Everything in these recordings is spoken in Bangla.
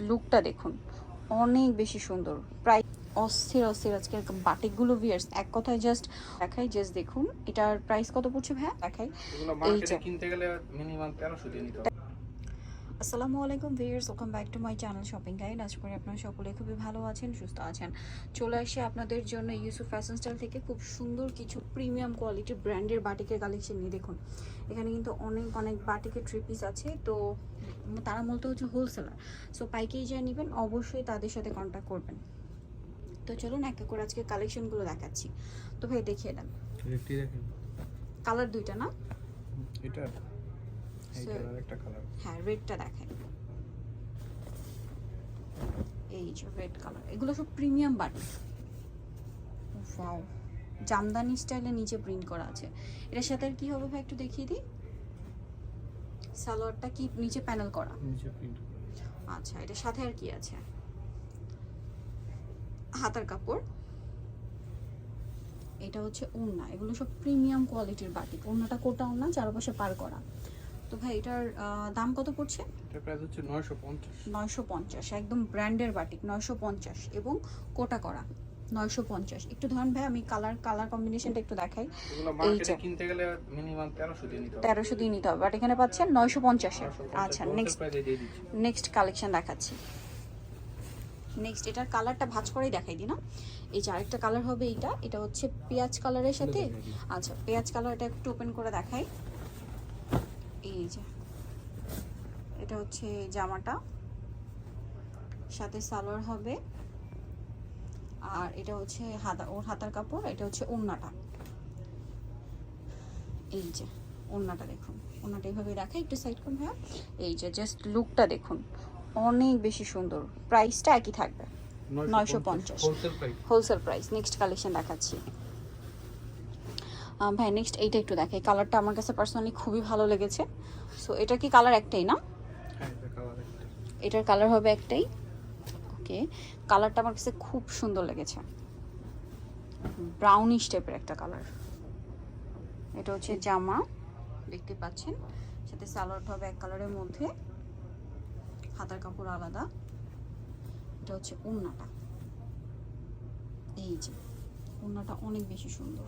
লুকটা দেখুন। অনেক বেশি সুন্দর। প্রায় অস্থির অস্থির আজকের বাটিকগুলো ভিয়ার্স এক কথায় জাস্ট দেখাই জাস্ট দেখুন। এটার প্রাইস কত পড়ছে ভাইয়া? দেখাই। এই কিনতে গেলে মিনিমাম তেরোশো দিয়ে নিতে হবে। আসসালামু আলাইকুম viewers welcome back to my channel shopping guide আশা করি আপনারা সকলে খুবই ভালো আছেন সুস্থ আছেন। চলে আসি আপনাদের জন্য ইউসুফ ফ্যাশন স্টাইল থেকে খুব সুন্দর কিছু প্রিমিয়াম কোয়ালিটির ব্র্যান্ডের বাটিকের কালেকশন নিয়ে। দেখুন এখানে কিন্তু অনেক অনেক বাটিকের থ্রি পিস আছে। তো তারা মূলত হচ্ছে হোলসেলার সো পাইকারি যা নেবেন অবশ্যই তাদের সাথে কন্ট্যাক্ট করবেন। তো চলুন এক এক করে আজকে কালেকশনগুলো দেখাচ্ছি। তো ভাই দেখিয়ে দেন। একটি দেখেন। কালার দুইটা না? এটা এই So- কালার একটা কালার হ্যাঁ রেডটা দেখাই। এই যে রেড কালার এগুলো সব প্রিমিয়াম বাটি ওয়াও জামদানি স্টাইলে নিচে প্রিন্ট করা আছে। এটার সাথে আর কি হবে ভাই একটু দেখিয়ে দিই? সালোয়ারটা কি নিচে প্যানেল করা? আচ্ছা এটার সাথে আর কি আছে? হাতার কাপড়। এটা হচ্ছে ওড়না। এগুলো সব প্রিমিয়াম কোয়ালিটির বাটি ওড়নাটা কোটা ওড়না চারপাশে পার করা। তো ভাই এটার দাম কত পড়ছে? এটা প্রাইস হচ্ছে নয়শো পঞ্চাশ। নয়শো পঞ্চাশ একদম ব্র্যান্ডের বাটিক নয়শো পঞ্চাশ এবং কোটা করা নয়শো পঞ্চাশ। একটু ধরেন ভাই আমি কালার কালার কম্বিনেশনটা একটু দেখাই। মার্কেটে কিনতে গেলে মিনিমাম তেরোশো দিয়ে নিতে হবে। তেরোশো দিয়ে নিতে হবে বাট এখানে পাচ্ছেন নয়শো পঞ্চাশে আচ্ছা নেক্সট প্রাইসে দিয়ে দিচ্ছি। নেক্সট কালেকশন দেখাচ্ছি। নেক্সট এটার কালারটা ভাঁজ করেই দেখাই দিই না। এই যে আরেকটা কালার হবে এইটা এটা হচ্ছে পেঁয়াজ কালারের সাথে। আচ্ছা পেঁয়াজ কালারটা একটু ওপেন করে দেখাই। এই যে এটা হচ্ছে জামাটা সাথে সালোয়ার হবে আর এটা হচ্ছে হাতা ওর হাতার কাপড় এটা হচ্ছে ওড়নাটা। এই যে ওড়নাটা দেখুন ওড়নাটা এইভাবে রাখা একটু সাইড করুন হ্যাঁ এই যে জাস্ট লুকটা দেখুন অনেক বেশি সুন্দর প্রাইসটা একই থাকবে নয়শো পঞ্চাশ। হোলসেল প্রাইস নেক্সট কালেকশন দেখাচ্ছি। ভাই নেক্সট এইটা একটু দেখে কালারটা আমার কাছে পার্সোনালি খুবই ভালো লেগেছে। সো এটা কি কালার একটাই না হ্যাঁ এটার কালার হবে একটাই। ওকে কালারটা আমার কাছে খুব সুন্দর লেগেছে। ব্রাউনিশ টাইপের একটা কালার এটা হচ্ছে জামা দেখতে পাচ্ছেন? সাথে সালোয়ারটা হবে এক কালারের মধ্যে। হাতার কাপড় আলাদা। এটা হচ্ছে ওড়নাটা এই যে ওড়নাটা অনেক বেশি সুন্দর।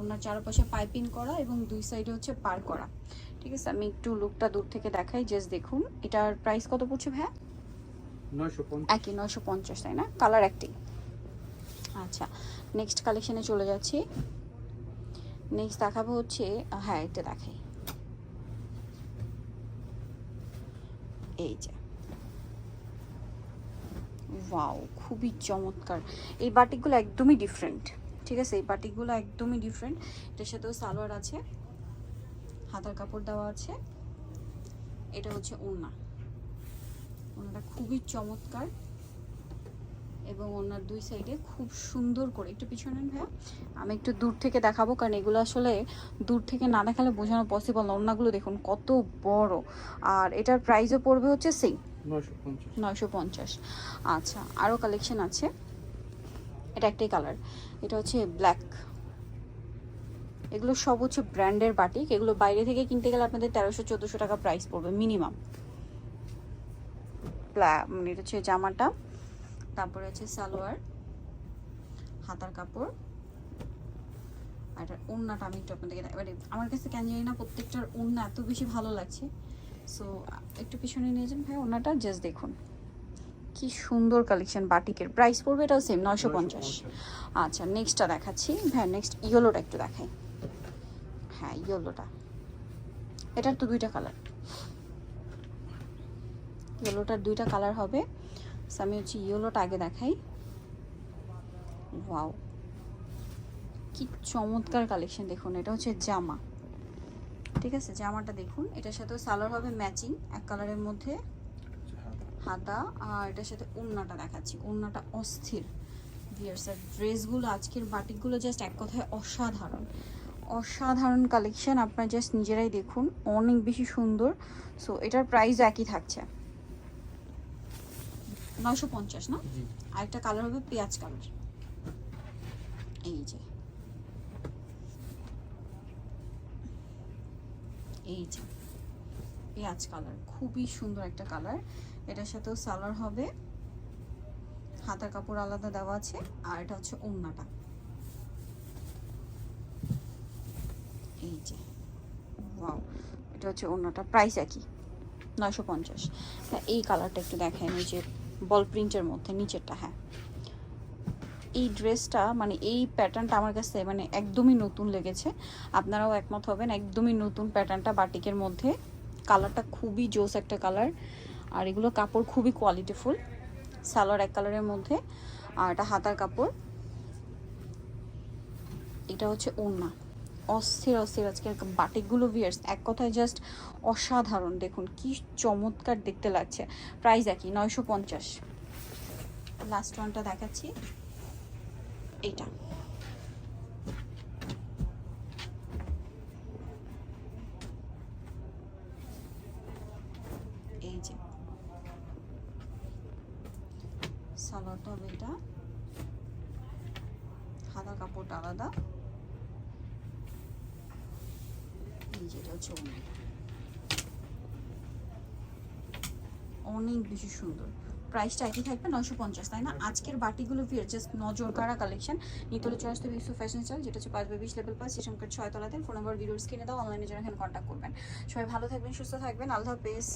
ওড়নার চারপাশে পাইপিং করা এবং দুই সাইডে হচ্ছে পার করা। ঠিক আছে আমি একটু লুকটা দূর থেকে দেখাই জাস্ট দেখুন। এটার প্রাইস কত পড়ছে ভাইয়া? একই নয়শো পঞ্চাশ তাই না? কালার একটি আচ্ছা নেক্সট কালেকশনে চলে যাচ্ছি। নেক্সট দেখাবো হচ্ছে হ্যাঁ এটা দেখাই। এই যে। ওয়াও খুবই চমৎকার। এই বাটিকগুলো একদমই ডিফারেন্ট ঠিক আছে এই বাটিকগুলো একদমই ডিফারেন্ট এটার সাথেও সালোয়ার আছে হাতার কাপড় দেওয়া আছে। এটা হচ্ছে ওড়না। ওনাটা খুবই চমৎকার এবং ওনার দুই সাইডে খুব সুন্দর করে একটু পিছনে ভাইয়া আমি একটু দূর থেকে দেখাবো কারণ এগুলো আসলে দূর থেকে না দেখালে বোঝানো পসিবল না। ওনাগুলো দেখুন কত বড়। আর এটার প্রাইসও পড়বে হচ্ছে সেই নয়শো পঞ্চাশ। আচ্ছা আরও কালেকশন আছে। এটা একটাই কালার এটা হচ্ছে ব্ল্যাক এগুলো সব হচ্ছে ব্র্যান্ডের বাটিক এগুলো বাইরে থেকে কিনতে গেলে আপনাদের তেরোশো, চোদ্দোশো টাকা প্রাইস পড়বে মিনিমাম মানে এটা হচ্ছে জামাটা, তারপরে হচ্ছে সালোয়ার, হাতার কাপড়, আর ওড়নাটা আমি একটু আপনাদেরকে এবারে আমার কাছে কেন জানি না, প্রত্যেকটার ওড়না এত বেশি ভালো লাগছে। সো একটু পিছনে নিয়ে যান ভাই ওনাটা জাস্ট দেখুন। কি সুন্দর কালেকশন বাটিকের প্রাইস পড়বে এটাও সেম নয়শো পঞ্চাশ। আচ্ছা নেক্সটটা দেখাচ্ছি। হ্যাঁ নেক্সট ইয়েলোটা একটু দেখাই। হ্যাঁ ইয়েলোটা এটার তো দুইটা কালার ইয়েলোটার দুইটা কালার হবে। আমি হচ্ছে ইয়েলোটা আগে দেখাই। ওয়াও কি চমৎকার কালেকশন দেখুন। এটা হচ্ছে জামা। ঠিক আছে? জামাটা দেখুন। এটার সাথেও সালোয়ার হবে ম্যাচিং এক কালারের মধ্যে। হাতা আর এটার সাথে ওড়নাটা দেখাচ্ছি। ওড়নাটা অস্থির। ভিয়ার্স আর ড্রেসগুলো আজকের বাটিকগুলো জাস্ট এক কথায় অসাধারণ। অসাধারণ কালেকশন আপনারা জাস্ট নিজেরাই দেখুন। অনেক বেশি সুন্দর। সো এটার প্রাইস একই থাকছে। নয়শো পঞ্চাশ না? জি। আরেকটা কালার হবে পেঁয়াজ কালার এই যে। এই যে। পেঁয়াজ কালার খুবই সুন্দর একটা কালার এটার সাথেও সালোয়ার হবে। হাতার কাপড় আলাদা দেওয়া আছে, আর এটা হচ্ছে ওড়নাটা এই যে, ওয়াও, এটা হচ্ছে ওড়নাটা প্রাইস একই, নয়শো পঞ্চাশ। এই কালারটা একটু দেখেন এই যে বল প্রিন্টের মধ্যে, নিচেরটা হ্যাঁ। এই ড্রেসটা মানে এই প্যাটার্নটা আমার কাছে মানে একদমই নতুন লেগেছে। আপনারাও একমত হবেন, একদমই নতুন প্যাটার্নটা বাটিকের মধ্যে। কালারটা খুবই জোস একটা কালার আর এগুলো কাপড় খুবই কোয়ালিটিফুল সালোয়ার এক কালারের মধ্যে, আর এটা হাতার কাপড়। এটা হচ্ছে ওড়না। অস্থির অস্থির আজকের বাটিকগুলো ভিয়ার্স এক কথায় জাস্ট অসাধারণ। দেখুন, কি চমৎকার দেখতে লাগছে। প্রাইস একই, নয়শো পঞ্চাশ। লাস্ট ওয়ানটা দেখাচ্ছি। এইটা এই যে সালোয়ারটা হবে এটা। হাতা কাপড়টা আলাদা। অনেক বেশি সুন্দর। প্রাইসটা একই থাকবে নশো পঞ্চাশ, তাই না? আজকের বাটিগুলো ফির জাস্ট নজর কাড়া কালেকশন নিতলে চয়েস তো ইউসুফ ফ্যাশন স্টাইল যেটা হচ্ছে পাঁচ বাই বিশ লেভেল পাঁচ স্টেশন কার্ড ছয় তলাতে ফোন নাম্বার ভিডিওর স্ক্রিনে দাও অনলাইনে যারা এখানে কন্ট্যাক্ট করবেন। সবাই ভালো থাকবেন, সুস্থ থাকবেন, আল্লাহ হাফেজ।